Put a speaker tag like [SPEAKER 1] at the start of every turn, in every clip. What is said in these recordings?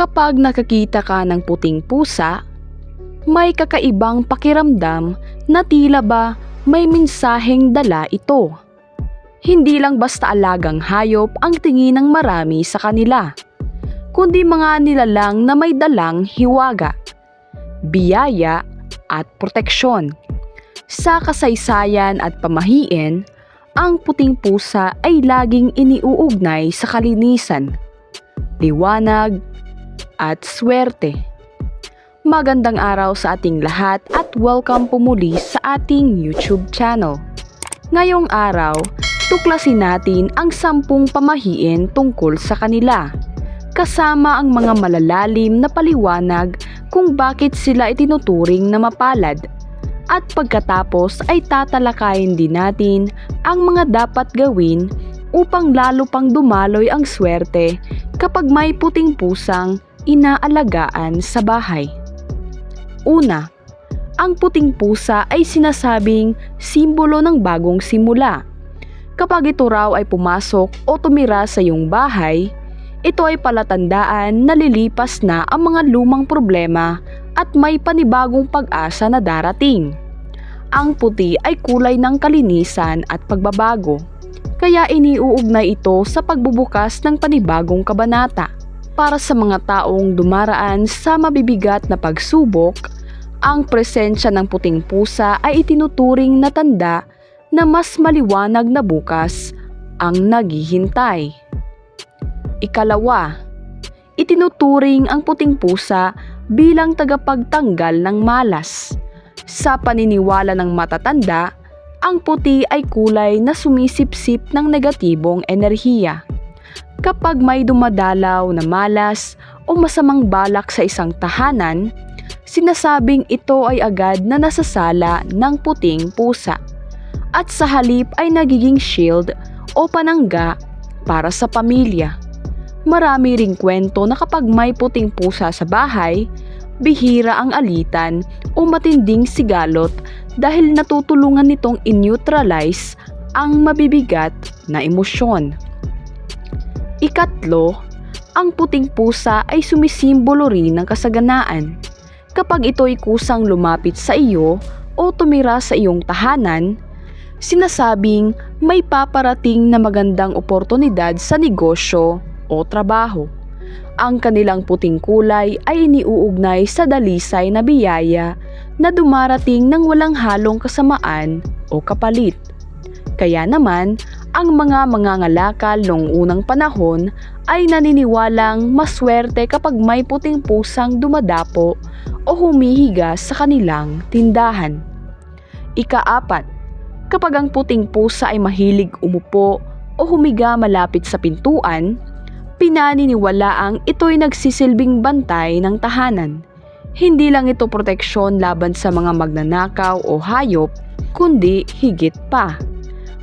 [SPEAKER 1] Kapag nakakita ka ng puting pusa, may kakaibang pakiramdam na tila ba may mensaheng dala ito. Hindi lang basta alagang hayop ang tingin ng marami sa kanila, kundi mga nilalang na may dalang hiwaga, biyaya at proteksyon. Sa kasaysayan at pamahiin, ang puting pusa ay laging iniuugnay sa kalinisan, liwanag, at swerte. Magandang araw sa ating lahat at welcome po muli sa ating YouTube channel. Ngayong araw, tuklasin natin ang sampung pamahiin tungkol sa kanila, kasama ang mga malalalim na paliwanag kung bakit sila itinuturing na mapalad. At pagkatapos ay tatalakayin din natin ang mga dapat gawin upang lalo pang dumaloy ang swerte kapag may puting pusang inaalagaan sa bahay. Una, ang puting pusa ay sinasabing simbolo ng bagong simula. Kapag ito raw ay pumasok o tumira sa iyong bahay, ito ay palatandaan na lilipas na ang mga lumang problema at may panibagong pag-asa na darating. Ang puti ay kulay ng kalinisan at pagbabago, kaya iniuugnay ito sa pagbubukas ng panibagong kabanata. Para sa mga taong dumaraan sa mabibigat na pagsubok, ang presensya ng puting pusa ay itinuturing na tanda na mas maliwanag na bukas ang naghihintay. Ikalawa, itinuturing ang puting pusa bilang tagapagtanggal ng malas. Sa paniniwala ng matatanda, ang puti ay kulay na sumisipsip ng negatibong enerhiya. Kapag may dumadalaw na malas o masamang balak sa isang tahanan, sinasabing ito ay agad na nasasala ng puting pusa. At sa halip ay nagiging shield o panangga para sa pamilya. Marami ring kwento na kapag may puting pusa sa bahay, bihira ang alitan o matinding sigalot dahil natutulungan nitong in-neutralize ang mabibigat na emosyon. Ikatlo, ang puting pusa ay sumisimbolo rin ng kasaganaan. Kapag ito'y kusang lumapit sa iyo o tumira sa iyong tahanan, sinasabing may paparating na magandang oportunidad sa negosyo o trabaho. Ang kanilang puting kulay ay iniuugnay sa dalisay na biyaya na dumarating ng walang halong kasamaan o kapalit. Kaya naman, ang mga mangangalakal noong unang panahon ay naniniwalang maswerte kapag may puting pusang dumadapo o humihiga sa kanilang tindahan. Ikaapat, kapag ang puting pusa ay mahilig umupo o humiga malapit sa pintuan, pinaniniwalaang ito'y nagsisilbing bantay ng tahanan. Hindi lang ito proteksyon laban sa mga magnanakaw o hayop, kundi higit pa.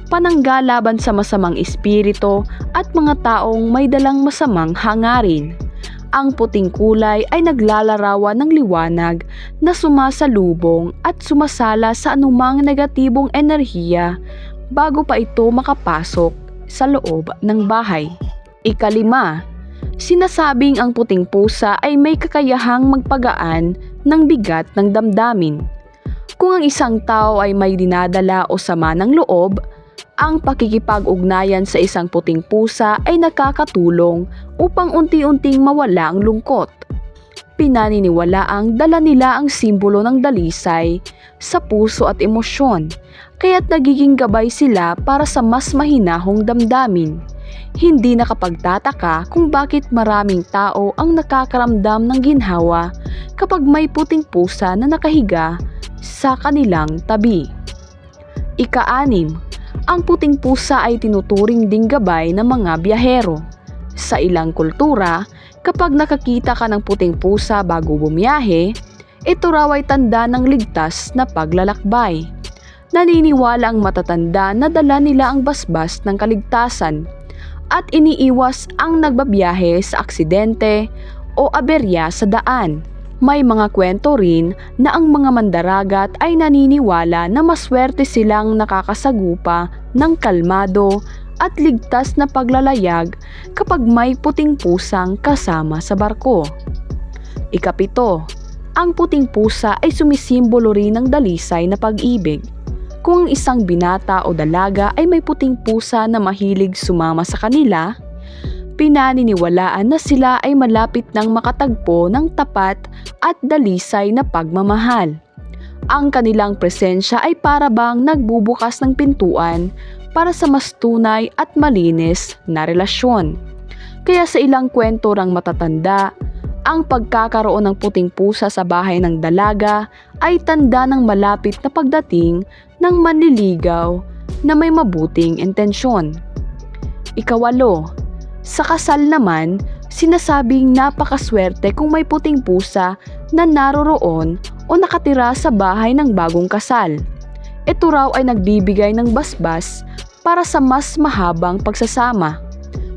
[SPEAKER 1] Panangga laban sa masamang espirito at mga taong may dalang masamang hangarin. Ang puting kulay ay naglalarawan ng liwanag na sumasalubong at sumasala sa anumang negatibong enerhiya bago pa ito makapasok sa loob ng bahay. Ikalima, sinasabing ang puting pusa ay may kakayahang magpagaan ng bigat ng damdamin. Kung ang isang tao ay may dinadala o sama ng loob, ang pakikipag-ugnayan sa isang puting pusa ay nakakatulong upang unti-unting mawala ang lungkot. Pinaniniwala ang dala nila ang simbolo ng dalisay sa puso at emosyon, kaya't nagiging gabay sila para sa mas mahinahong damdamin. Hindi nakapagtataka kung bakit maraming tao ang nakakaramdam ng ginhawa kapag may puting pusa na nakahiga sa kanilang tabi. Ika-anim, ang puting pusa ay tinuturing ding gabay ng mga biyahero. Sa ilang kultura, kapag nakakita ka ng puting pusa bago bumiyahe, ito raw ay tanda ng ligtas na paglalakbay. Naniniwala ang matatanda na dala nila ang basbas ng kaligtasan at iniiwas ang nagbabiyahe sa aksidente o aberya sa daan. May mga kwento rin na ang mga mandaragat ay naniniwala na maswerte silang nakakasagupa ng kalmado at ligtas na paglalayag kapag may puting pusang kasama sa barko. Ikapito, ang puting pusa ay sumisimbolo rin ng dalisay na pag-ibig. Kung ang isang binata o dalaga ay may puting pusa na mahilig sumama sa kanila, pinaniniwalaan na sila ay malapit nang makatagpo ng tapat at dalisay na pagmamahal. Ang kanilang presensya ay para nagbubukas ng pintuan para sa mas tunay at malinis na relasyon. Kaya sa ilang kwento ng matatanda, ang pagkakaroon ng puting pusa sa bahay ng dalaga ay tanda ng malapit na pagdating ng manliligaw na may mabuting intensyon. Ikawalo, sa kasal naman, sinasabing napakaswerte kung may puting pusa na naroroon o nakatira sa bahay ng bagong kasal. Ito raw ay nagbibigay ng basbas para sa mas mahabang pagsasama,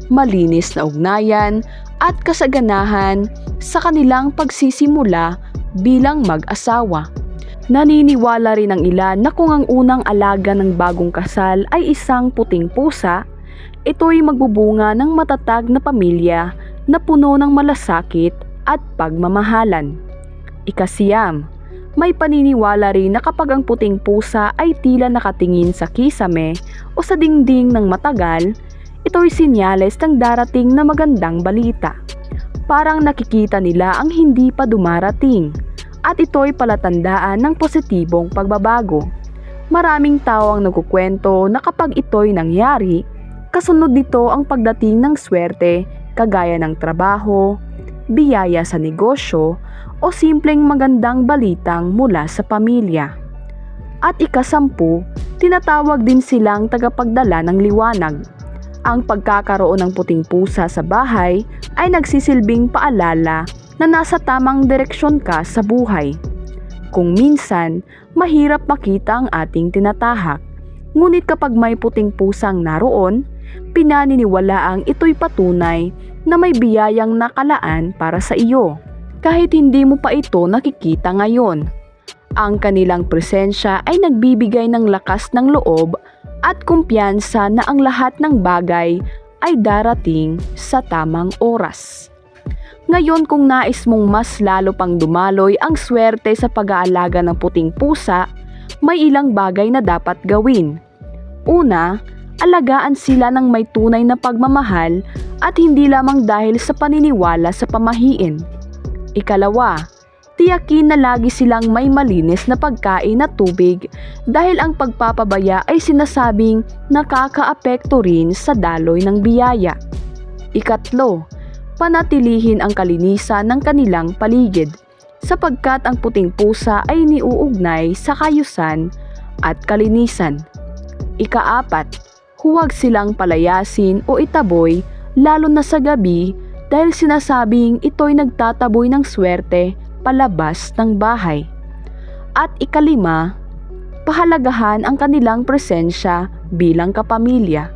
[SPEAKER 1] malinis na ugnayan at kasaganahan sa kanilang pagsisimula bilang mag-asawa. Naniniwala rin ang ilan na kung ang unang alaga ng bagong kasal ay isang puting pusa, ito'y magbubunga ng matatag na pamilya na puno ng malasakit at pagmamahalan. Ikasiyam, may paniniwala rin na kapag ang puting pusa ay tila nakatingin sa kisame o sa dingding ng matagal, ito'y sinyales ng darating na magandang balita. Parang nakikita nila ang hindi pa dumarating at ito'y palatandaan ng positibong pagbabago. Maraming tao ang nagkukwento na kapag ito'y nangyari, kasunod nito ang pagdating ng swerte kagaya ng trabaho, biyaya sa negosyo o simpleng magandang balitang mula sa pamilya. At ikasampu, tinatawag din silang tagapagdala ng liwanag. Ang pagkakaroon ng puting pusa sa bahay ay nagsisilbing paalala na nasa tamang direksyon ka sa buhay. Kung minsan, mahirap makita ang ating tinatahak. Ngunit kapag may puting pusang naroon, pinaniniwalaang ito'y patunay na may biyayang nakalaan para sa iyo. Kahit hindi mo pa ito nakikita ngayon. Ang kanilang presensya ay nagbibigay ng lakas ng loob at kumpiyansa na ang lahat ng bagay ay darating sa tamang oras. Ngayon kung nais mong mas lalo pang dumaloy ang swerte sa pag-aalaga ng puting pusa, may ilang bagay na dapat gawin. Una, alagaan sila ng may tunay na pagmamahal at hindi lamang dahil sa paniniwala sa pamahiin. Ikalawa, tiyakin na lagi silang may malinis na pagkain at tubig dahil ang pagpapabaya ay sinasabing nakakaapekto rin sa daloy ng biyaya. Ikatlo, panatilihin ang kalinisan ng kanilang paligid sapagkat ang puting pusa ay niuugnay sa kayusan at kalinisan. Ikaapat, huwag silang palayasin o itaboy lalo na sa gabi dahil sinasabing ito'y nagtataboy ng swerte palabas ng bahay. At ikalima, pahalagahan ang kanilang presensya bilang kapamilya,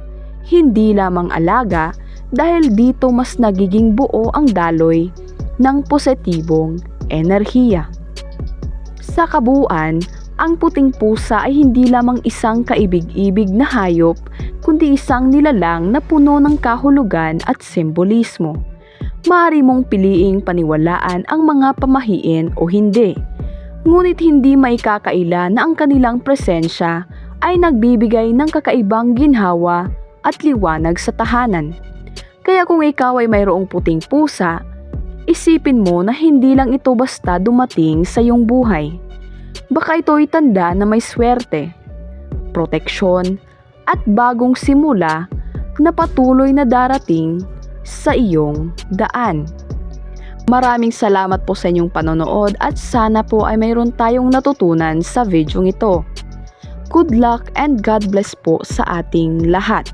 [SPEAKER 1] hindi lamang alaga dahil dito mas nagiging buo ang daloy ng positibong enerhiya. Sa kabuuan, ang puting pusa ay hindi lamang isang kaibig-ibig na hayop, kundi isang nilalang na puno ng kahulugan at simbolismo. Maaari mong piliing paniwalaan ang mga pamahiin o hindi. Ngunit hindi maikakaila na ang kanilang presensya ay nagbibigay ng kakaibang ginhawa at liwanag sa tahanan. Kaya kung ikaw ay mayroong puting pusa, isipin mo na hindi lang ito basta dumating sa iyong buhay. Baka ito'y tanda na may swerte, proteksyon, at bagong simula na patuloy na darating sa iyong daan. Maraming salamat po sa inyong panonood at sana po ay mayroon tayong natutunan sa video ito. Good luck and God bless po sa ating lahat.